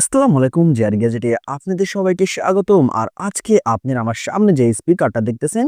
আসসালামু আলাইকুম, জিয়ার গ্যাজেটে আপনাদের সবাইকে স্বাগতম। আর আজকে আপনারা আমার সামনে যে স্পিকারটা দেখতেছেন,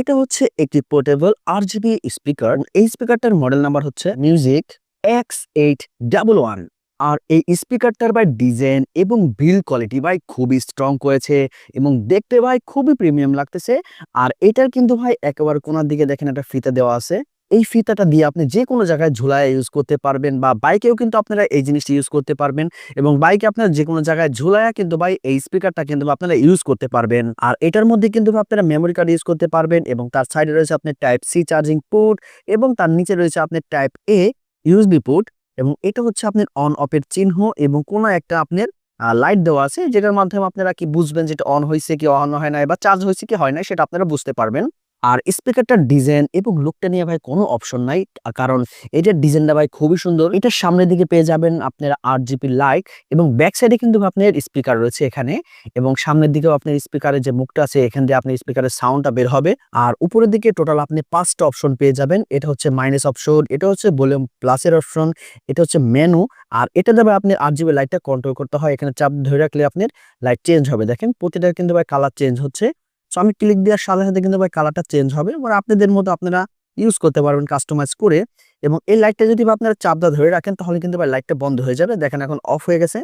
এটা হচ্ছে একটি পোর্টেবল আরজিবি স্পিকার। এই স্পিকারটার মডেল নাম্বার হচ্ছে music X eight double one. আর এই স্পিকারটার ভাই ডিজাইন এবং বিল কোয়ালিটি ভাই খুবই স্ট্রং করেছে এবং দেখতে ভাই খুবই প্রিমিয়াম লাগতেছে। আর এটার কিন্তু ভাই একেবারে কোনার দিকে দেখেন একটা ফিতা দেওয়া আছে। এই ফিতাটা দিয়ে আপনি যে কোনো জায়গায় ঝুলায় ইউজ করতে পারবেন বা বাইকেও কিন্তু আপনারা এই জিনিসটা ইউজ করতে পারবেন এবং বাইকে আপনারা যে কোনো জায়গায় ঝুলায়া কিন্তু ভাই এই স্পিকারটা কিন্তু আপনারা ইউজ করতে পারবেন। আর এটার মধ্যে কিন্তু আপনারা মেমোরি কার্ড ইউজ করতে পারবেন এবং তার সাইডে রয়েছে আপনার টাইপ সি চার্জিং পোর্ট এবং তার নিচে রয়েছে আপনার টাইপ এ ইউএসবি পোর্ট এবং এটা হচ্ছে আপনার অন অফের চিহ্ন এবং কোনো একটা আপনার লাইট দেওয়া আছে যেটার মাধ্যমে আপনারা কি বুঝবেন যেটা অন হয়েছে কি অন হয় নাই বা চার্জ হয়েছে কি হয় নাই সেটা আপনারা বুঝতে পারবেন। আর স্পিকারটার ডিজাইন এবং লুকটা নিয়ে ভাই কোনো অপশন নাই। কারণ এটার ডিজাইনটা ভাই খুবই সুন্দর। এটার সামনের দিকে পেয়ে যাবেন আপনারা আট জিবি লাইট এবং ব্যাক সাইডে কিন্তু আপনার স্পিকার রয়েছে এখানে এবং সামনের দিকেও আপনার স্পিকারের যে মুখটা আছে, এখান দিয়ে আপনার স্পিকারের সাউন্ডটা বের হবে। আর উপরের দিকে টোটাল আপনি পাঁচটা অপশন পেয়ে যাবেন। এটা হচ্ছে মাইনাস অপশন এটা হচ্ছে ভলিউম প্লাসের অপশন এটা হচ্ছে মেনু আর এটা দ্বারা আপনি আট জিবি লাইটটা কন্ট্রোল করতে হয়। এখানে চাপ ধরে রাখলে আপনার লাইট চেঞ্জ হবে। দেখেন প্রতিটা কিন্তু ভাই কালার চেঞ্জ হচ্ছে। সো আমি ক্লিক দেওয়ার সাথে সাথে কিন্তু ভাই কালারটা চেঞ্জ হবে। এবার আপনাদের মতো আপনারা ইউজ করতে পারবেন কাস্টমাইজ করে। এবং এই লাইটটা যদি আপনারা চাপদা ধরে রাখেন, তাহলে কিন্তু ভাই লাইটটা বন্ধ হয়ে যাবে। দেখেন এখন অফ হয়ে গেছে।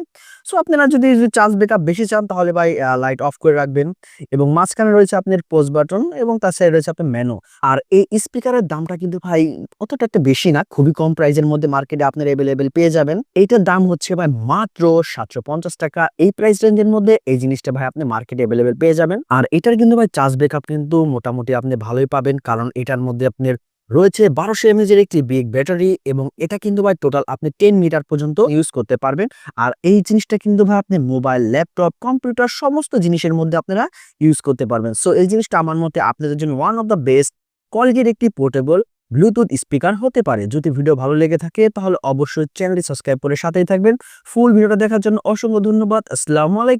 সো আপনারা যদি চার্জ ব্যাকআপ বেশি চান, তাহলে ভাই লাইট অফ করে রাখবেন এবং মাঝখানে রয়েছে আপনার পোস্ট বাটন এবং তার সাইডে রয়েছে আপনার মেনু আর এই স্পিকারের দামটা কিন্তু ভাই, অতটা একটা বেশি না, খুবই কম প্রাইজের মধ্যে মার্কেটে আপনার অ্যাভেলেবেল পেয়ে যাবেন। এইটার দাম হচ্ছে ভাই মাত্র সাতশো পঞ্চাশ টাকা। এই প্রাইস রেঞ্জের মধ্যে এই জিনিসটা ভাই আপনি মার্কেটে অ্যাভেলেবেল পেয়ে যাবেন। আর এটার কিন্তু ভাই চার্জ ব্যাকআপ কিন্তু মোটামুটি আপনি ভালোই পাবেন, কারণ এটার মধ্যে আপনার রয়েছে বারোশো এমএজের একটি বিগ ব্যাটারি এবং এটা কিন্তু ভাই টোটাল আপনি টেন মিটার পর্যন্ত ইউজ করতে পারবেন। আর এই জিনিসটা কিন্তু ভাই আপনি মোবাইল ল্যাপটপ কম্পিউটার সমস্ত জিনিসের মধ্যে আপনারা ইউজ করতে পারবেন। সো এই জিনিসটা আমার মতে আপনাদের জন্য ওয়ান অফ দ্য বেস্ট কোয়ালিটির একটি পোর্টেবল ব্লুটুথ স্পিকার হতে পারে। যদি ভিডিও ভালো লেগে থাকে তাহলে অবশ্যই চ্যানেলটি সাবস্ক্রাইব করে সাথেই থাকবেন। ফুল ভিডিওটা দেখার জন্য অসংখ্য ধন্যবাদ। আসসালামু আলাইকুম।